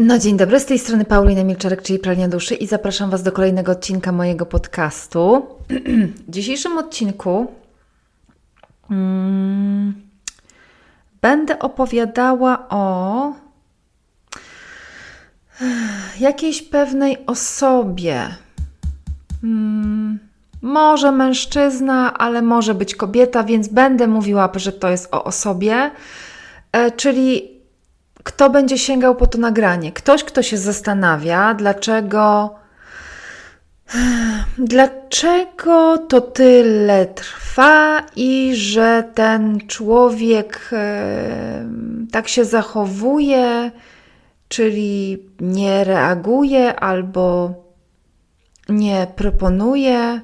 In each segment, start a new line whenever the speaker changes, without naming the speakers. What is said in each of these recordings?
No dzień dobry, z tej strony Paulina Milczarek, czyli Pralnia Duszy i zapraszam Was do kolejnego odcinka mojego podcastu. W dzisiejszym odcinku mm, będę opowiadała o jakiejś pewnej osobie. Mm, może mężczyzna, ale może być kobieta, więc będę mówiła, że to jest o osobie, e, czyli kto będzie sięgał po to nagranie? Ktoś, kto się zastanawia, dlaczego. Dlaczego to tyle trwa i że ten człowiek tak się zachowuje, czyli nie reaguje albo nie proponuje,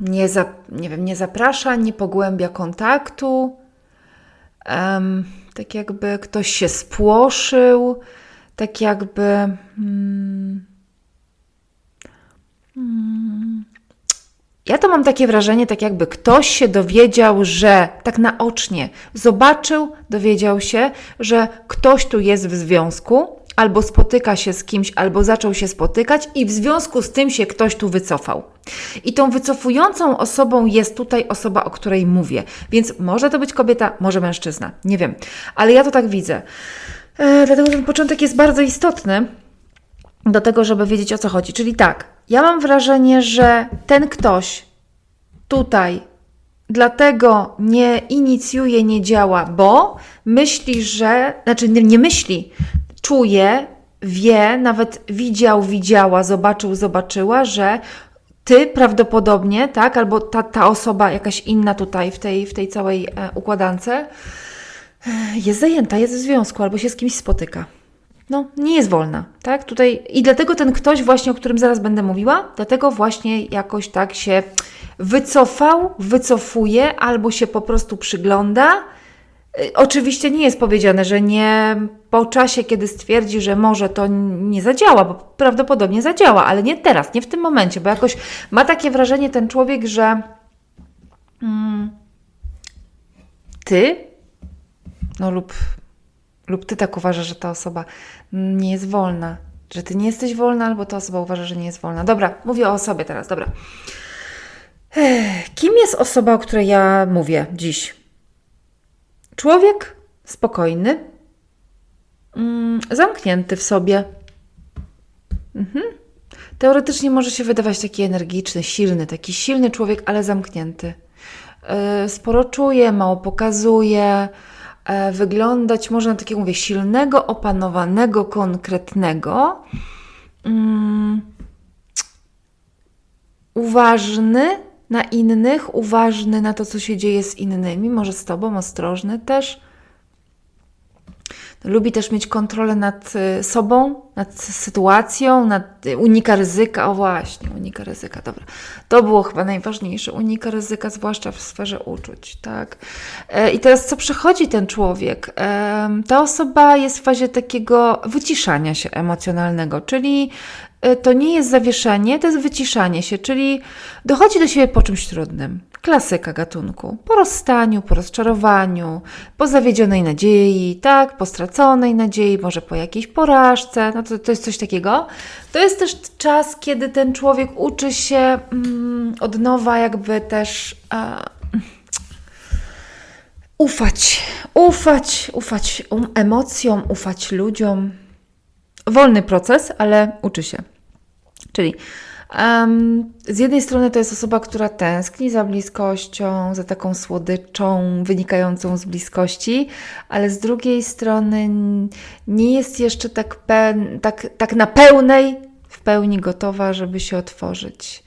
nie, za, nie, wiem, nie zaprasza, nie pogłębia kontaktu. Tak jakby ktoś się spłoszył, tak jakby. Hmm, hmm, ja to mam takie wrażenie, tak jakby ktoś się dowiedział, że tak naocznie zobaczył, dowiedział się, że ktoś tu jest w związku, albo spotyka się z kimś, albo zaczął się spotykać, i w związku z tym się ktoś tu wycofał. I tą wycofującą osobą jest tutaj osoba, o której mówię. Więc może to być kobieta, może mężczyzna, nie wiem, ale ja to tak widzę. E, dlatego ten początek jest bardzo istotny do tego, żeby wiedzieć o co chodzi. Czyli tak, ja mam wrażenie, że ten ktoś tutaj dlatego nie inicjuje, nie działa, bo myśli, że, znaczy nie, nie myśli, czuje, wie, nawet widział, widziała, zobaczył, zobaczyła, że ty prawdopodobnie, tak, albo ta, ta osoba jakaś inna tutaj w tej, w tej całej e, układance e, jest zajęta, jest w związku albo się z kimś spotyka. No, nie jest wolna, tak? Tutaj i dlatego ten ktoś właśnie, o którym zaraz będę mówiła, dlatego właśnie jakoś tak się wycofał, wycofuje albo się po prostu przygląda. Y, Oczywiście nie jest powiedziane, że nie po czasie, kiedy stwierdzi, że może to nie zadziała, bo prawdopodobnie zadziała, ale nie teraz, nie w tym momencie, bo jakoś ma takie wrażenie ten człowiek, że mm, ty, no lub, lub ty tak uważasz, że ta osoba nie jest wolna, że ty nie jesteś wolna, albo ta osoba uważa, że nie jest wolna. Dobra, mówię o osobie teraz, dobra. Kim jest osoba, o której ja mówię dziś? Człowiek spokojny, mm, zamknięty w sobie. Mhm. Teoretycznie może się wydawać taki energiczny, silny, taki silny człowiek, ale zamknięty. Yy, Sporo czuje, mało pokazuje, e, wyglądać może na takiego, mówię, silnego, opanowanego, konkretnego. Mm. Uważny na innych, uważny na to, co się dzieje z innymi, może z tobą, ostrożny też. Lubi też mieć kontrolę nad y, sobą, nad sytuacją, nad, y, unika ryzyka. O właśnie, unika ryzyka, dobra. To było chyba najważniejsze. Unika ryzyka, zwłaszcza w sferze uczuć, tak. E, I teraz co przechodzi ten człowiek? Em, Ta osoba jest w fazie takiego wyciszania się emocjonalnego, czyli to nie jest zawieszenie, to jest wyciszanie się, czyli dochodzi do siebie po czymś trudnym. Klasyka gatunku. Po rozstaniu, po rozczarowaniu, po zawiedzionej nadziei, tak, po straconej nadziei, może po jakiejś porażce, no to, to jest coś takiego. To jest też czas, kiedy ten człowiek uczy się mm, od nowa jakby też a, ufać, ufać, ufać um, emocjom, ufać ludziom. Wolny proces, ale uczy się. Czyli em, z jednej strony to jest osoba, która tęskni za bliskością, za taką słodyczą wynikającą z bliskości, ale z drugiej strony nie jest jeszcze tak, pe- tak, tak na pełnej, w pełni gotowa, żeby się otworzyć.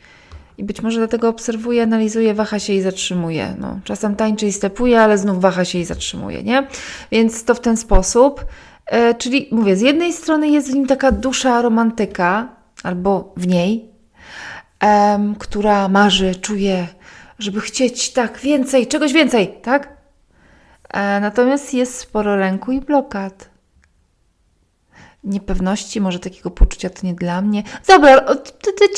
I być może dlatego obserwuje, analizuje, waha się i zatrzymuje. No, czasem tańczy i stepuje, ale znów waha się i zatrzymuje, nie? Więc to w ten sposób. E, czyli mówię, z jednej strony jest w nim taka dusza romantyka, albo w niej, em, która marzy, czuje, żeby chcieć tak więcej, czegoś więcej, tak? E, natomiast jest sporo lęku i blokad. Niepewności, może takiego poczucia to nie dla mnie. Dobra,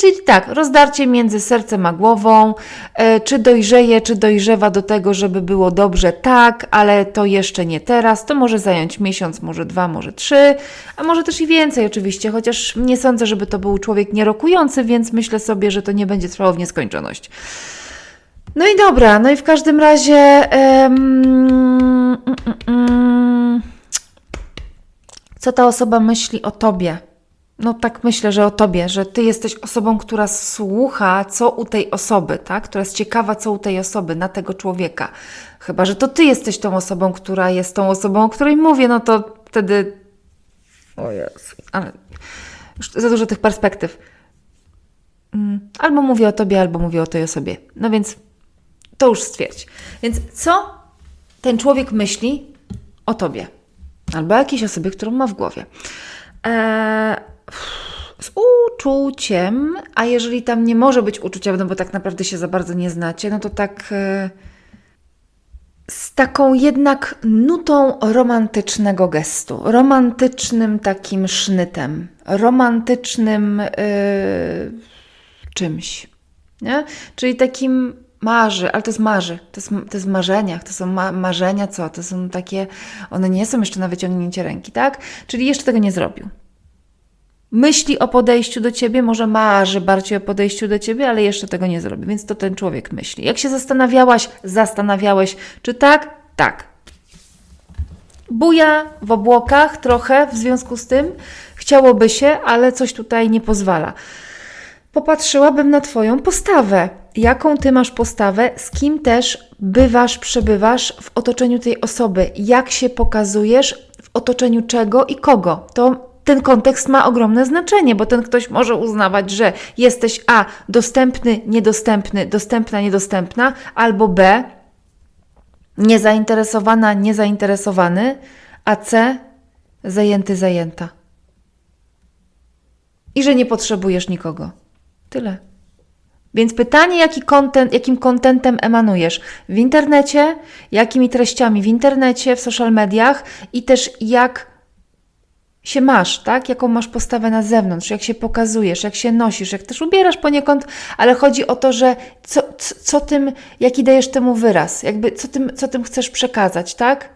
czyli tak, rozdarcie między sercem a głową, e, czy dojrzeje, czy dojrzewa do tego, żeby było dobrze, tak, ale to jeszcze nie teraz, to może zająć miesiąc, może dwa, może trzy, a może też i więcej oczywiście, chociaż nie sądzę, żeby to był człowiek nierokujący, więc myślę sobie, że to nie będzie trwało w nieskończoność. No i dobra, no i w każdym razie. mm, co ta osoba myśli o tobie? No tak myślę, że o tobie, że ty jesteś osobą, która słucha, co u tej osoby, tak? Która jest ciekawa, co u tej osoby, na tego człowieka. Chyba, że to ty jesteś tą osobą, która jest tą osobą, o której mówię, no to wtedy. O Jezu, ale już za dużo tych perspektyw. Mm, Albo mówię o tobie, albo mówię o tej osobie. No więc to już stwierdź. Więc co ten człowiek myśli o tobie? Albo jakiejś osobie, którą ma w głowie. Eee, z uczuciem, a jeżeli tam nie może być uczucia, no bo tak naprawdę się za bardzo nie znacie, no to tak e, z taką jednak nutą romantycznego gestu, romantycznym takim sznytem, romantycznym e, czymś. Nie? Czyli takim marzy, ale to jest marzy, to jest, to jest w marzeniach, to są ma marzenia, co? To są takie, one nie są jeszcze na wyciągnięcie ręki, tak? Czyli jeszcze tego nie zrobił. Myśli o podejściu do ciebie, może marzy bardziej o podejściu do ciebie, ale jeszcze tego nie zrobi, więc to ten człowiek myśli. Jak się zastanawiałaś, zastanawiałeś, czy tak? Tak. Buja w obłokach trochę w związku z tym, chciałoby się, ale coś tutaj nie pozwala popatrzyłabym na Twoją postawę. Jaką Ty masz postawę, z kim też bywasz, przebywasz w otoczeniu tej osoby, jak się pokazujesz, w otoczeniu czego i kogo. To ten kontekst ma ogromne znaczenie, bo ten ktoś może uznawać, że jesteś A dostępny, niedostępny, dostępna, niedostępna, albo B niezainteresowana, niezainteresowany, a C zajęty, zajęta. I że nie potrzebujesz nikogo. Tyle. Więc pytanie, jaki content, jakim kontentem emanujesz? W internecie, jakimi treściami? W internecie, w social mediach? I też jak się masz, tak? Jaką masz postawę na zewnątrz, jak się pokazujesz, jak się nosisz, jak też ubierasz poniekąd, ale chodzi o to, że co, co, co tym, jaki dajesz temu wyraz, jakby co tym, co tym chcesz przekazać, tak?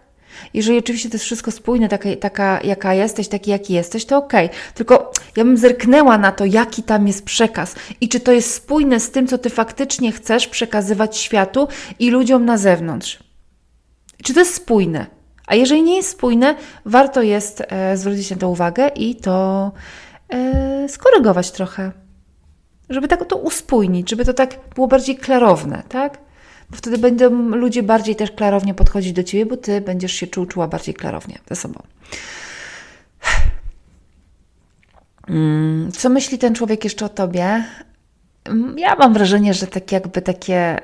Jeżeli oczywiście to jest wszystko spójne, taka, taka jaka jesteś, taki jaki jesteś, to okej. Okay. Tylko ja bym zerknęła na to, jaki tam jest przekaz i czy to jest spójne z tym, co ty faktycznie chcesz przekazywać światu i ludziom na zewnątrz. Czy to jest spójne? A jeżeli nie jest spójne, warto jest e, zwrócić na to uwagę i to e, skorygować trochę. Żeby tak to uspójnić, żeby to tak było bardziej klarowne, tak? Bo wtedy będą ludzie bardziej też klarownie podchodzić do ciebie, bo ty będziesz się czuł, czuła bardziej klarownie ze sobą. Mm, co myśli ten człowiek jeszcze o tobie? Mm, Ja mam wrażenie, że tak jakby takie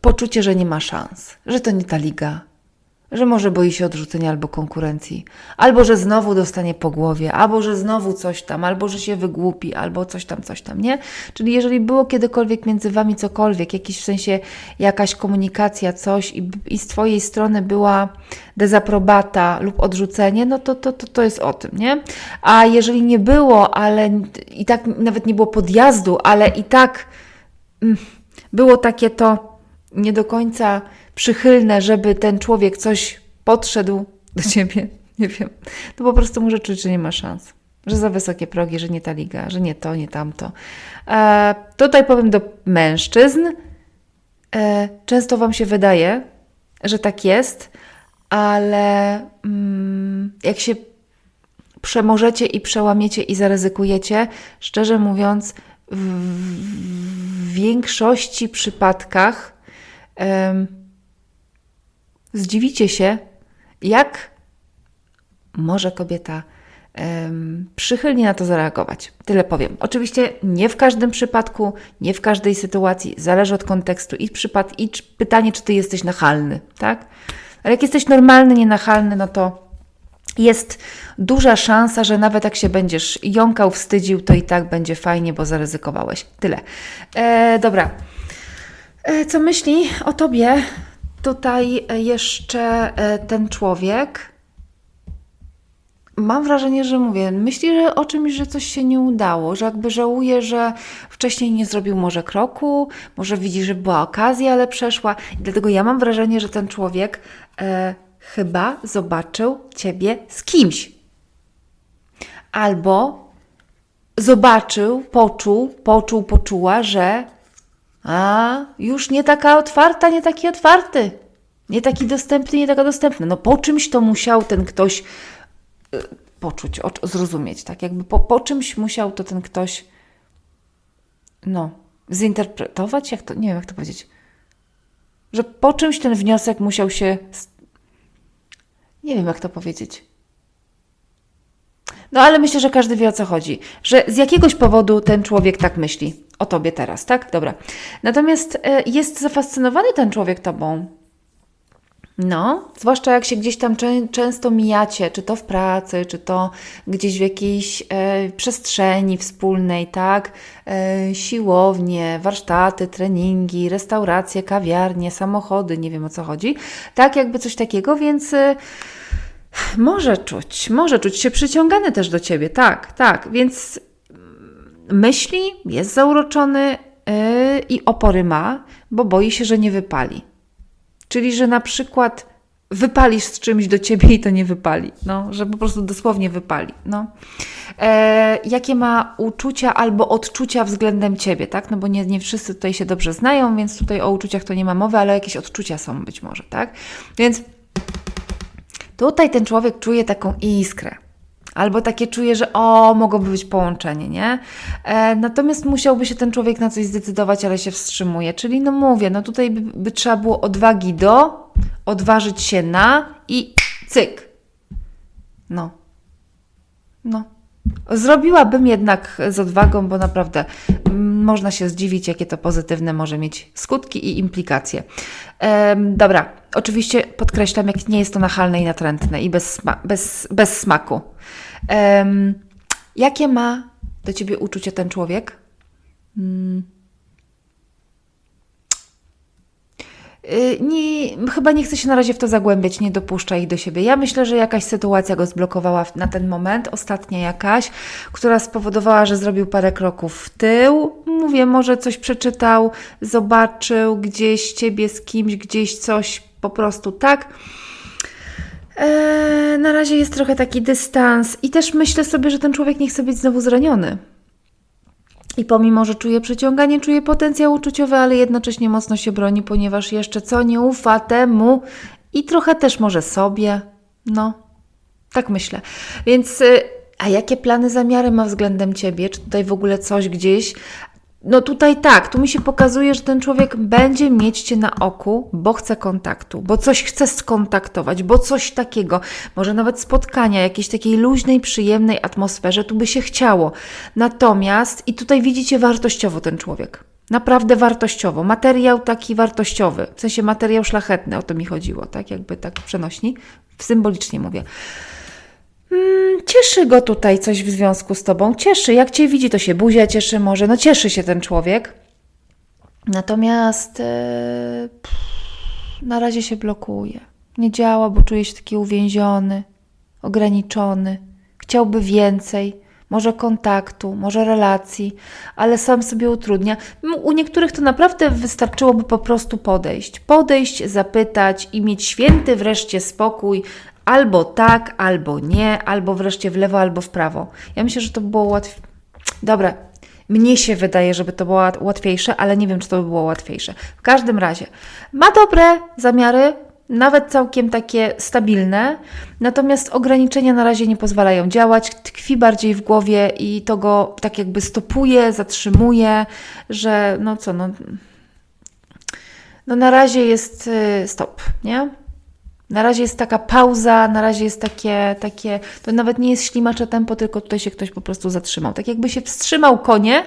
poczucie, że nie ma szans, że to nie ta liga, że może boi się odrzucenia albo konkurencji, albo że znowu dostanie po głowie, albo że znowu coś tam, albo że się wygłupi, albo coś tam, coś tam, nie? Czyli jeżeli było kiedykolwiek między Wami cokolwiek, jakiś w sensie jakaś komunikacja, coś i, i z Twojej strony była dezaprobata lub odrzucenie, no to, to, to, to jest o tym, nie? A jeżeli nie było, ale i tak nawet nie było podjazdu, ale i tak mm, było takie to nie do końca przychylne, żeby ten człowiek coś podszedł do ciebie, nie wiem, to po prostu może czuć, że nie ma szans. Że za wysokie progi, że nie ta liga, że nie to, nie tamto. E, tutaj powiem do mężczyzn. E, często Wam się wydaje, że tak jest, ale mm, jak się przemożecie i przełamiecie i zaryzykujecie, szczerze mówiąc, w, w większości przypadkach em, zdziwicie się, jak może kobieta przychylnie na to zareagować. Tyle powiem. Oczywiście nie w każdym przypadku, nie w każdej sytuacji, zależy od kontekstu i przypad, i pytanie, czy ty jesteś nachalny, tak? Ale jak jesteś normalny, nienachalny, no to jest duża szansa, że nawet jak się będziesz jąkał, wstydził, to i tak będzie fajnie, bo zaryzykowałeś. Tyle. E, dobra. E, co myśli o tobie tutaj jeszcze e, ten człowiek, mam wrażenie, że mówię, myśli że o czymś, że coś się nie udało, że jakby żałuje, że wcześniej nie zrobił może kroku, może widzi, że była okazja, ale przeszła. I dlatego ja mam wrażenie, że ten człowiek e, chyba zobaczył ciebie z kimś. Albo zobaczył, poczuł, poczuł, poczuła, że a już nie taka otwarta, nie taki otwarty, nie taki dostępny, nie taka dostępna. No po czymś to musiał ten ktoś y, poczuć, zrozumieć, tak? Jakby po, po czymś musiał to ten ktoś, no, zinterpretować, jak to, nie wiem, jak to powiedzieć, że po czymś ten wniosek musiał się, nie wiem, jak to powiedzieć. No ale myślę, że każdy wie o co chodzi, że z jakiegoś powodu ten człowiek tak myśli o tobie teraz, tak? Dobra. Natomiast e, jest zafascynowany ten człowiek tobą. No, zwłaszcza jak się gdzieś tam czę- często mijacie, czy to w pracy, czy to gdzieś w jakiejś e, przestrzeni wspólnej, tak? E, siłownie, warsztaty, treningi, restauracje, kawiarnie, samochody, nie wiem o co chodzi. Tak, jakby coś takiego, więc. E, może czuć, może czuć się przyciągany też do ciebie, tak, tak. Więc myśli, jest zauroczony yy, i opory ma, bo boi się, że nie wypali. Czyli, że na przykład wypalisz z czymś do ciebie i to nie wypali. No, że po prostu dosłownie wypali. No. E, jakie ma uczucia albo odczucia względem ciebie, tak? No bo nie, nie wszyscy tutaj się dobrze znają, więc tutaj o uczuciach to nie ma mowy, ale jakieś odczucia są być może, tak? Więc Tutaj ten człowiek czuje taką iskrę. Albo takie czuje, że o, mogłoby być połączenie, nie? E, natomiast musiałby się ten człowiek na coś zdecydować, ale się wstrzymuje. Czyli, no mówię, no tutaj by, by trzeba było odwagi do, odważyć się na i cyk. No. No. Zrobiłabym jednak z odwagą, bo naprawdę mm, można się zdziwić, jakie to pozytywne może mieć skutki i implikacje. Em, dobra, oczywiście podkreślam, jak nie jest to nachalne i natrętne i bez, sma- bez, bez smaku. Em, jakie ma do ciebie uczucie ten człowiek? Y, Nie, chyba nie chcę się na razie w to zagłębiać, nie dopuszcza ich do siebie. Ja myślę, że jakaś sytuacja go zblokowała na ten moment, ostatnia jakaś, która spowodowała, że zrobił parę kroków w tył. Mówię, może coś przeczytał, zobaczył gdzieś ciebie z kimś, gdzieś coś po prostu tak. Eee, na razie jest trochę taki dystans i też myślę sobie, że ten człowiek nie chce być znowu zraniony. I pomimo, że czuje przyciąganie, czuje potencjał uczuciowy, ale jednocześnie mocno się broni, ponieważ jeszcze co nie ufa temu i trochę też może sobie. No, tak myślę. Więc, y, a jakie plany, zamiary ma względem ciebie? Czy tutaj w ogóle coś gdzieś? No tutaj tak, tu mi się pokazuje, że ten człowiek będzie mieć Cię na oku, bo chce kontaktu, bo coś chce skontaktować, bo coś takiego, może nawet spotkania, jakiejś takiej luźnej, przyjemnej atmosferze, tu by się chciało. Natomiast, i tutaj widzicie wartościowo ten człowiek. Naprawdę wartościowo. Materiał taki wartościowy, w sensie materiał szlachetny, o to mi chodziło, tak? Jakby tak przenośni, symbolicznie mówię. Mm, Cieszy go tutaj coś w związku z tobą. Cieszy. Jak cię widzi, to się buzia cieszy może. No cieszy się ten człowiek. Natomiast e, pff, na razie się blokuje. Nie działa, bo czuje się taki uwięziony, ograniczony. Chciałby więcej, może kontaktu, może relacji, ale sam sobie utrudnia. U niektórych to naprawdę wystarczyłoby po prostu podejść. Podejść, zapytać i mieć święty wreszcie spokój, albo tak, albo nie, albo wreszcie w lewo, albo w prawo. Ja myślę, że to by było łatwiej. Dobra, mnie się wydaje, żeby to było łat- łatwiejsze, ale nie wiem, czy to by było łatwiejsze. W każdym razie, ma dobre zamiary, nawet całkiem takie stabilne, natomiast ograniczenia na razie nie pozwalają działać, tkwi bardziej w głowie i to go tak jakby stopuje, zatrzymuje, że no co, no, no na razie jest y, stop, nie? Na razie jest taka pauza, na razie jest takie, takie, to nawet nie jest ślimacze tempo, tylko tutaj się ktoś po prostu zatrzymał. Tak jakby się wstrzymał konie,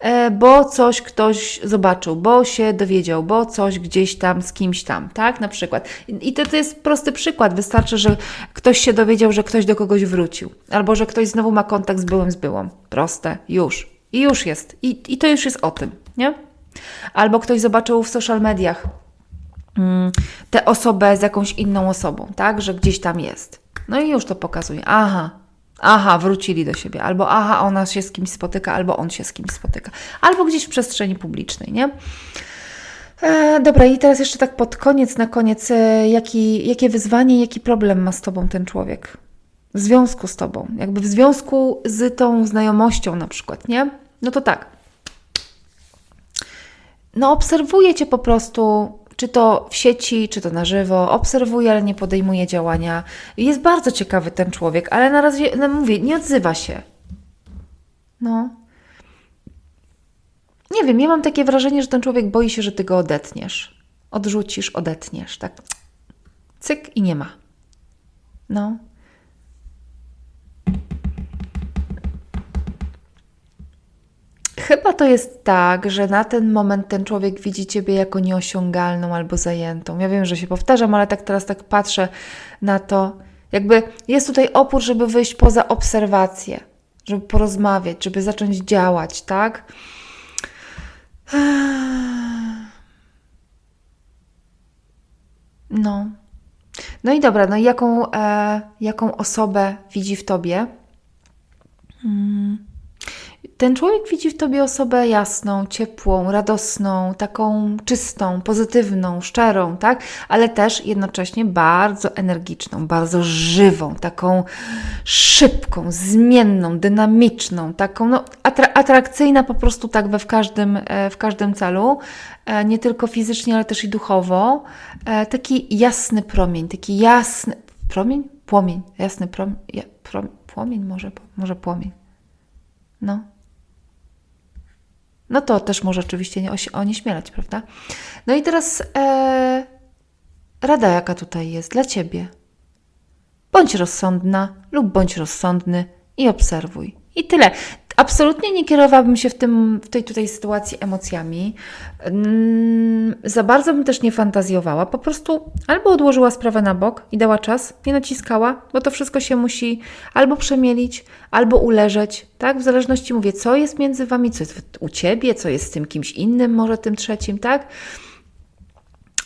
e, bo coś ktoś zobaczył, bo się dowiedział, bo coś gdzieś tam z kimś tam, tak? Na przykład. I to, to jest prosty przykład. Wystarczy, że ktoś się dowiedział, że ktoś do kogoś wrócił, albo że ktoś znowu ma kontakt z byłym, z byłą. Proste, już. I już jest. I, i to już jest o tym, nie? Albo ktoś zobaczył w social mediach, tę osobę z jakąś inną osobą, tak? Że gdzieś tam jest. No i już to pokazuje. Aha, Aha, wrócili do siebie. Albo aha, ona się z kimś spotyka, albo on się z kimś spotyka. Albo gdzieś w przestrzeni publicznej, nie? E, dobra, i teraz jeszcze tak pod koniec, na koniec, e, jaki, jakie wyzwanie, jaki problem ma z Tobą ten człowiek? W związku z Tobą, jakby w związku z tą znajomością na przykład, nie? No to tak. No obserwuje Cię po prostu, czy to w sieci, czy to na żywo, obserwuje, ale nie podejmuje działania. Jest bardzo ciekawy ten człowiek, ale na razie, no mówię, nie odzywa się. No. Nie wiem, ja mam takie wrażenie, że ten człowiek boi się, że ty go odetniesz. Odrzucisz, odetniesz, tak. Cyk i nie ma. No. Chyba to jest tak, że na ten moment ten człowiek widzi ciebie jako nieosiągalną albo zajętą. Ja wiem, że się powtarzam, ale tak teraz tak patrzę na to. Jakby jest tutaj opór, żeby wyjść poza obserwację, żeby porozmawiać, żeby zacząć działać, tak? No. No i dobra, no i jaką, e, jaką osobę widzi w tobie? Hmm. Ten człowiek widzi w tobie osobę jasną, ciepłą, radosną, taką czystą, pozytywną, szczerą, tak? Ale też jednocześnie bardzo energiczną, bardzo żywą, taką szybką, zmienną, dynamiczną, taką no, atra atrakcyjna po prostu tak we w każdym, e, w każdym celu, e, nie tylko fizycznie, ale też i duchowo. E, taki jasny promień, taki jasny promień, płomień, jasny promień, ja, prom, płomień może, może płomień. No, no to też może oczywiście nie onieśmielać, prawda? No i teraz e, rada, jaka tutaj jest dla ciebie. Bądź rozsądna lub bądź rozsądny i obserwuj. I tyle. Absolutnie nie kierowałabym się w, tym, w tej tutaj sytuacji emocjami. Mm, za bardzo bym też nie fantazjowała. Po prostu albo odłożyła sprawę na bok i dała czas, nie naciskała, bo to wszystko się musi albo przemielić, albo uleżeć, tak? W zależności mówię, co jest między wami, co jest u ciebie, co jest z tym kimś innym, może tym trzecim, tak?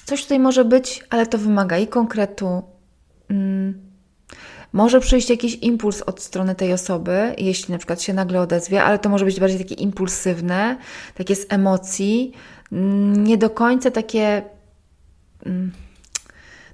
Coś tutaj może być, ale to wymaga i konkretu. Mm, może przyjść jakiś impuls od strony tej osoby, jeśli na przykład się nagle odezwie, ale to może być bardziej takie impulsywne, takie z emocji, mm, nie do końca takie mm,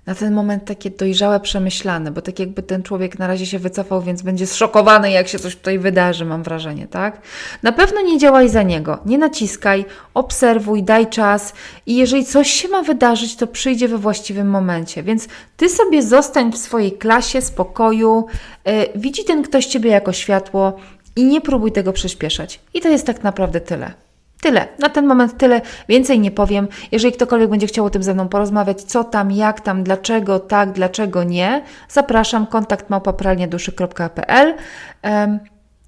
na ten moment takie dojrzałe, przemyślane, bo tak jakby ten człowiek na razie się wycofał, więc będzie zszokowany, jak się coś tutaj wydarzy, mam wrażenie, tak? Na pewno nie działaj za niego, nie naciskaj, obserwuj, daj czas i jeżeli coś się ma wydarzyć, to przyjdzie we właściwym momencie, więc ty sobie zostań w swojej klasie, spokoju, yy, widzi ten ktoś ciebie jako światło i nie próbuj tego przyspieszać. I to jest tak naprawdę tyle. Tyle. Na ten moment tyle. Więcej nie powiem. Jeżeli ktokolwiek będzie chciał o tym ze mną porozmawiać, co tam, jak tam, dlaczego tak, dlaczego nie, zapraszam. Kontakt małpapralniaduszy.pl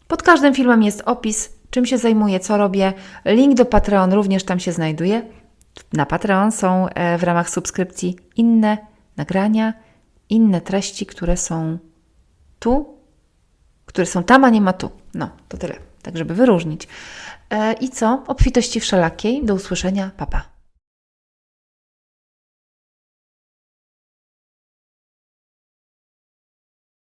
Pod każdym filmem jest opis, czym się zajmuję, co robię. Link do Patreon również tam się znajduje. Na Patreon są e, w ramach subskrypcji inne nagrania, inne treści, które są tu, które są tam, a nie ma tu. No, to tyle. Tak, żeby wyróżnić. E, I co? Obfitości wszelakiej. Do usłyszenia. Papa. Pa.